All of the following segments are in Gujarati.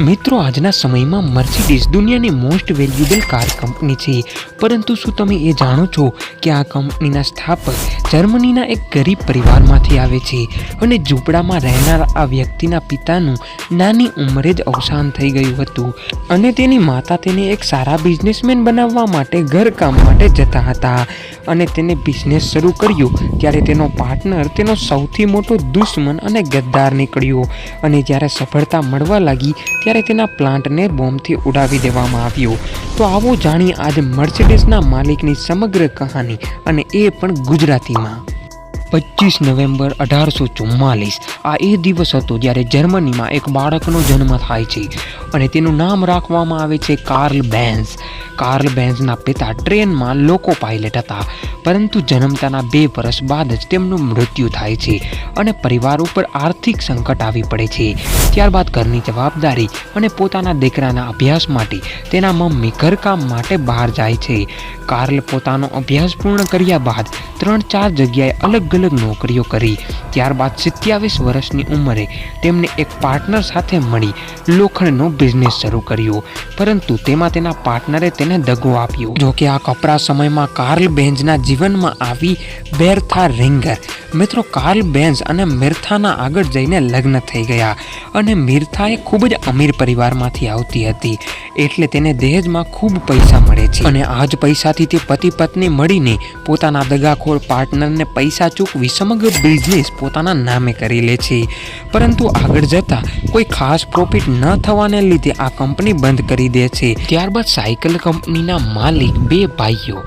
મિત્રો, આજના સમયમાં મર્સિડીઝ દુનિયાની મોસ્ટ વેલ્યુએબલ કાર કંપની છે. પરંતુ શું તમે એ જાણો છો કે આ કંપનીના સ્થાપક જર્મનીના એક ગરીબ પરિવારમાંથી આવે છે અને ઝૂંપડામાં રહેનાર આ વ્યક્તિના પિતાનું નાની ઉંમરે જ અવસાન થઈ ગયું હતું અને તેની માતા તેને એક સારા બિઝનેસમેન બનાવવા માટે ઘરકામ માટે જતા હતા અને તેને બિઝનેસ શરૂ કર્યો ત્યારે તેનો પાર્ટનર તેનો સૌથી મોટો દુશ્મન અને ગદ્દાર નીકળ્યો અને જ્યારે સફળતા મળવા લાગી ત્યારે તેના પ્લાન્ટને બોમ્બથી ઉડાવી દેવામાં આવ્યો. તો આવો જાણીએ આજે મર્સિડીઝના માલિકની સમગ્ર કહાની અને એ પણ ગુજરાતીમાં. પચીસ નવેમ્બર અઢારસો ચુમ્માલીસ, આ એ દિવસ હતો જ્યારે જર્મનીમાં એક બાળકનો જન્મ થાય છે અને તેનું નામ રાખવામાં આવે છે કાર્લ બેન્સ. કાર્લ બેન્સના પિતા ટ્રેનમાં લોકો પાયલટ હતા. પરંતુ જન્મતાના બે વર્ષ બાદ જ તેમનું મૃત્યુ થાય છે અને પરિવાર ઉપર આર્થિક સંકટ આવી પડે છે. ત્યારબાદ ઘરની જવાબદારી અને પોતાના દીકરાના અભ્યાસ માટે તેના મમ્મી ઘરકામ માટે બહાર જાય છે. કાર્લ પોતાનો અભ્યાસ પૂર્ણ કર્યા બાદ ત્રણ ચાર જગ્યાએ અલગ અલગ નોકરીઓ કરી. ત્યારબાદ સિત્યાવીસ વર્ષની ઉંમરે તેમને એક પાર્ટનર સાથે મળી લોખંડનો બિઝનેસ શરૂ કર્યો. પરંતુ તેમાં તેના પાર્ટનરે તેને દગો આપ્યો. જો કે આ કપરા સમયમાં કાર્લ બેન્ઝના જીવનમાં આવી બેરથા રિંગર મિત્રો કાર્લ બેન્ઝ અને મિર્થાના આગળ જઈને લગ્ન થઈ ગયા અને મિર્થા એ ખૂબ જ અમીર પરિવારમાંથી આવતી હતી. એટલે તેને દહેજમાં ખૂબ પૈસા મળે છે. અને આ જ પૈસાથી તે પતિ પત્ની મળીને પોતાના દગાખોર પાર્ટનરને પૈસા ચૂકવી સમગ્ર બિઝનેસ પોતાના નામે કરી લે છે. પરંતુ આગળ જતા કોઈ ખાસ પ્રોફિટ ન થવાને લીધે આ કંપની બંધ કરી દે છે. ત્યારબાદ સાયકલ કંપનીના માલિક બે ભાઈઓ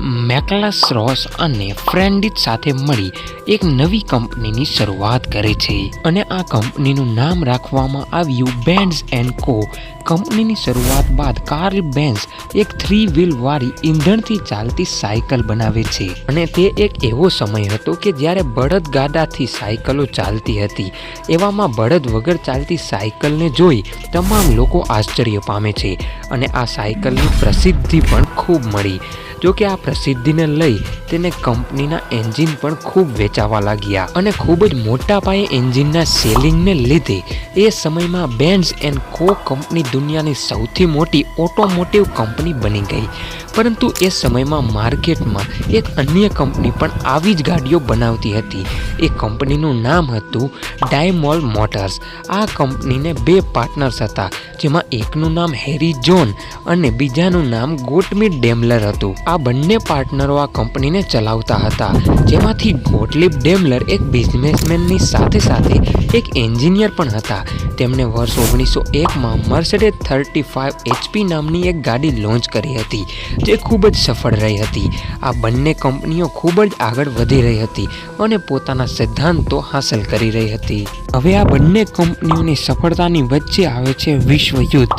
મેકલાસ રોસ અને ફ્રેન્ડિટ સાથે મળી એક નવી કંપનીની શરૂઆત કરે છે. અને આ કંપનીનું નામ રાખવામાં આવ્યું બેન્ડ્સ એન્ડ કો કંપનીની શરૂઆત બાદ કાર્લ બેન્સ એક થ્રી વ્હીલ વાળી ઈંધણથી ચાલતી સાયકલ બનાવે છે. અને તે એક એવો સમય હતો કે જ્યારે બળદ ગાડાથી સાયકલો ચાલતી હતી. એવામાં બળદ વગર ચાલતી સાયકલને જોઈ તમામ લોકો આશ્ચર્ય પામે છે. અને આ સાયકલની પ્રસિદ્ધિ પણ ખૂબ મળી. જો કે આ પ્રસિદ્ધિને લઈ તેને કંપનીના એન્જિન પણ ખૂબ વેચાવા લાગ્યા અને ખૂબ જ મોટા પાયે એન્જિનના સેલિંગને લીધે એ સમયમાં બેન્ઝ એન્ડ કો કંપની દુનિયાની સૌથી મોટી ઓટોમોટિવ કંપની બની ગઈ. પરંતુ એ સમયમાં માર્કેટમાં એક અન્ય કંપની પણ આવી જ ગાડીઓ બનાવતી હતી. એ કંપનીનું નામ હતું ડાયમોલ મોટર્સ. આ કંપનીને બે પાર્ટનર્સ હતા, જેમાં એકનું નામ હેરી જોન અને બીજાનું નામ ગોટમી ડેમલર હતું. આ બંને પાર્ટનરો આ કંપનીને ચલાવતા હતા. જેમાંથી ગોટલીબ ડેમલર એક બિઝનેસમેનની સાથે સાથે એક એન્જિનિયર પણ હતા. તેમણે વર્ષ ઓગણીસો એકમાં મર્સડે થર્ટી ફાઇવ એચપી નામની એક ગાડી લોન્ચ કરી હતી, જે ખૂબ જ સફળ રહી હતી. આ બંને કંપનીઓ ખૂબ જ આગળ વધી રહી હતી અને પોતાના સિદ્ધાંતો હાંસલ કરી રહી હતી. હવે આ બંને કંપનીઓની સફળતાની વચ્ચે આવે છે વિશ્વયુદ્ધ.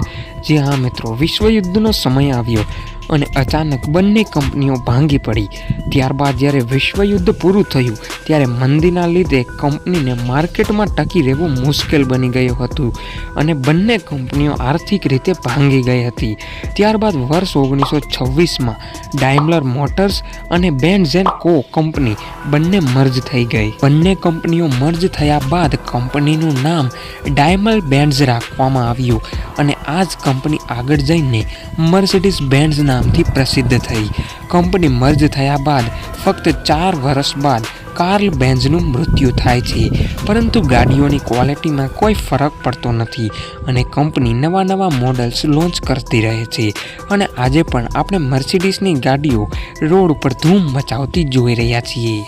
જે હા મિત્રો, વિશ્વયુદ્ધનો સમય આવ્યો. અને અચાનક બંને કંપનીઓ ભાંગી પડી. ત્યારબાદ જ્યારે વિશ્વયુદ્ધ પૂરું થયું, ત્યારે મંદીના લીધે કંપનીને માર્કેટમાં ટકી રહેવું મુશ્કેલ બની ગયું હતું અને બંને કંપનીઓ આર્થિક રીતે ભાંગી ગઈ હતી. ત્યારબાદ વર્ષ ઓગણીસો છવ્વીસમાં ડાયમલર મોટર્સ અને બેન્ઝેન કો કંપની બંને મર્જ થઈ ગઈ. બંને કંપનીઓ મર્જ થયા બાદ કંપનીનું નામ ડાયમલ બેન્ડ્સ રાખવામાં આવ્યું અને આ જ કંપની આગળ જઈને મર્સિડીઝ બેન્ડ્સ નામથી પ્રસિદ્ધ થઈ. કંપની મર્જ થયા બાદ ફક્ત ચાર વર્ષ બાદ કાર્લ બેન્ઝનું મૃત્યુ થાય છે. પરંતુ ગાડીઓની ક્વોલિટીમાં કોઈ ફરક પડતો નથી અને કંપની નવા નવા મોડલ્સ લોન્ચ કરતી રહે છે. અને આજે પણ આપણે મર્સિડીઝની ગાડીઓ રોડ ઉપર ધૂમ મચાવતી જોઈ રહ્યા છીએ.